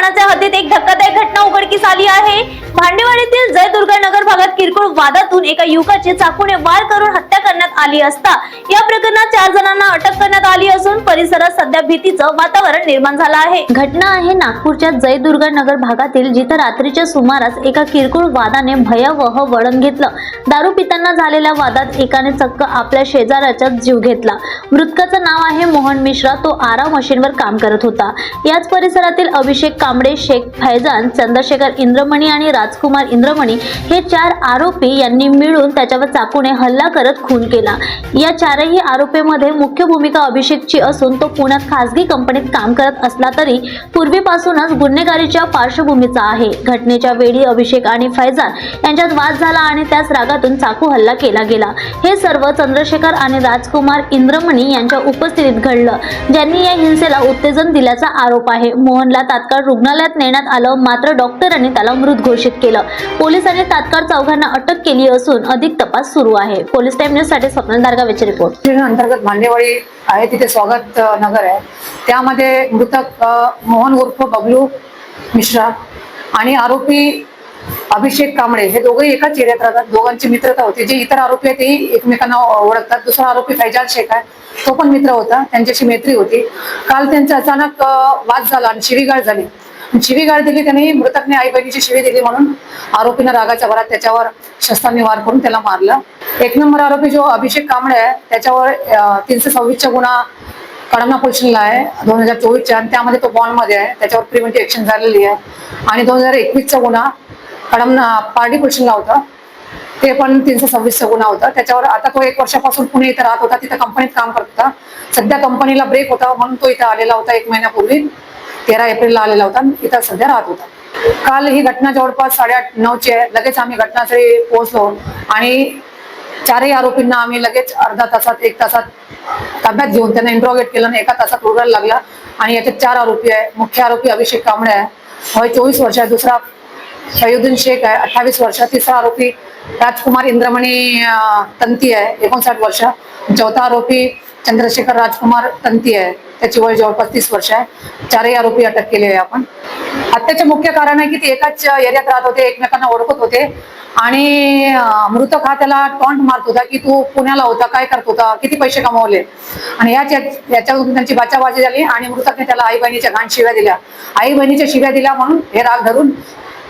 ठाण्याच्या हद्दीत एक धक्कादायक घटना उघडकीस आली आहे. भांडेवाडीतील जय वादातून एका युवकाची चाकूने वार करून हत्या करण्यात आली असता या प्रकरणात चार जणांना अटक करण्यात आली असून परिसरात सध्या भीतीचं वातावरण निर्माण झालं आहे. घटना आहे नागपूरच्या जयदुर्गा नगर भागातील जिथं रात्रीच्या सुमारास एका किरकोळ वादाने भयावह वळण घेतलं. दारू पिताना झालेल्या वादात एकाने चक्क आपल्या शेजाऱ्याचा जीव घेतला. मृतकाचं नाव आहे मोहन मिश्रा तो आरा मशीनवर काम करत होता. याच परिसरातील अभिषेक कांबळे शेख फैजान चंद्रशेखर इंद्रमणी आणि राजकुमार इंद्रमणी हे चार आरोपी यांनी मिळून त्याच्यावर चाकूने हल्ला करत खून केला. या चारही आरोपीमध्ये मुख्य भूमिका अभिषेकची असून तो पुण्यात खासगी कंपनीत काम करत असला तरी पूर्वीपासूनच गुन्हेगारीच्या पार्श्वभूमीचा आहे. घटनेच्या वेळी अभिषेक आणि फैजान यांच्यात वाद झाला आणि त्याच रागातून चाकू हल्ला केला गेला. हे सर्व चंद्रशेखर आणि राजकुमार इंद्रमणी यांच्या उपस्थितीत घडलं ज्यांनी या हिंसेला उत्तेजन दिल्याचा आरोप आहे. मोहनला तात्काळ रुग्णालयात नेण्यात आलं मात्र डॉक्टरांनी त्याला मृत घोषित केलं. पोलिसांनी तात्काळ चौघांना अटक केली असून अधिक तपास सुरू आहे. पोलीस टाइम न्यूजसाठी रिपोर्ट अंतर्गत भांडेवाडी आहे तिथे स्वागत नगर आहे. त्यामध्ये मृतक मोहन उर्फ बबलू मिश्रा आणि आरोपी अभिषेक कांबळे. हे दोघंही एकाच एरियात राहतात. दोघांची मित्रता होती. जे इतर आरोपी आहेत तेही एकमेकांना ओळखतात. दुसरा आरोपी फैजाल शेख आहे. तो पण मित्र होता. त्यांच्याशी मैत्री होती. काल त्यांचा अचानक वाद झाला आणि शिवीगाळ झाली. शिवीगाळ दिली त्यांनी मृतकने आई बहिणीची शिवी दिली म्हणून. आरोपीनं रागाच्या भरात त्याच्यावर शस्त्रांनी वार करून त्याला मारलं. एक नंबर आरोपी जो अभिषेक कांबळे आहे त्याच्यावर तीनशे सव्वीसचा गुन्हा कडमना पोलिसला आहे दोन हजार चोवीसच्या आणि त्यामध्ये तो बॉन्डमध्ये आहे. त्याच्यावर प्रिव्हेंटिव्ह ऍक्शन झालेली आहे. आणि दोन हजार एकवीसचा गुन्हा कडमना पार्टी पोलिसला होता. ते पण तीनशे सव्वीसचा गुन्हा होता. त्याच्यावर आता तो एक वर्षापासून पुणे इथं राहत होता तिथं कंपनीत काम करत होता. सध्या कंपनीला ब्रेक होता म्हणून तो इथं आलेला होता एक महिन्यापूर्वी. तेरा एप्रिलला आलेला होता आणि इथं सध्या राहत होता. काल ही घटना जवळपास साडेआठ नऊची आहे. लगेच आम्ही घटनास्थळी पोहोचलो आणि चारही आरोपींना आम्ही लगेच अर्धा तासात एक तासात ताब्यात घेऊन त्यांना इंट्रोगेट केलं आणि एका तासात उडायला लागला. आणि याच्यात चार आरोपी आहे. मुख्य आरोपी अभिषेक कांबळे आहे. वय चोवीस वर्ष आहे. दुसरा सयुद्दीन शेख आहे. अठ्ठावीस वर्ष तिसरा आरोपी राजकुमार इंद्रमणी तंती आहे. एकोणसाठ वर्ष. चौथा आरोपी चंद्रशेखर राजकुमार तंती आहे. त्याची वय जवळपास तीस वर्ष आहे. चारही आरोपी अटक केले आहे आपण. हत्याचे मुख्य कारण आहे की ते एकाच एरियात राहत होते एकमेकांना ओळखत होते. आणि मृतक हा त्याला टॉन्ट मारत होता की तू पुण्याला होता काय करत होता किती पैसे कमवले? आणि याच याच्यावरून त्यांची बाचाबाजी झाली आणि मृतकने त्याला आई बहिणीच्या घाण शिव्या दिल्या. आई बहिणीच्या शिव्या दिल्या म्हणून हे राग धरून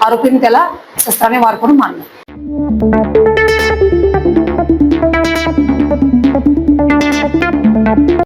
आरोपीने त्याला शस्त्राने वार करून मारला.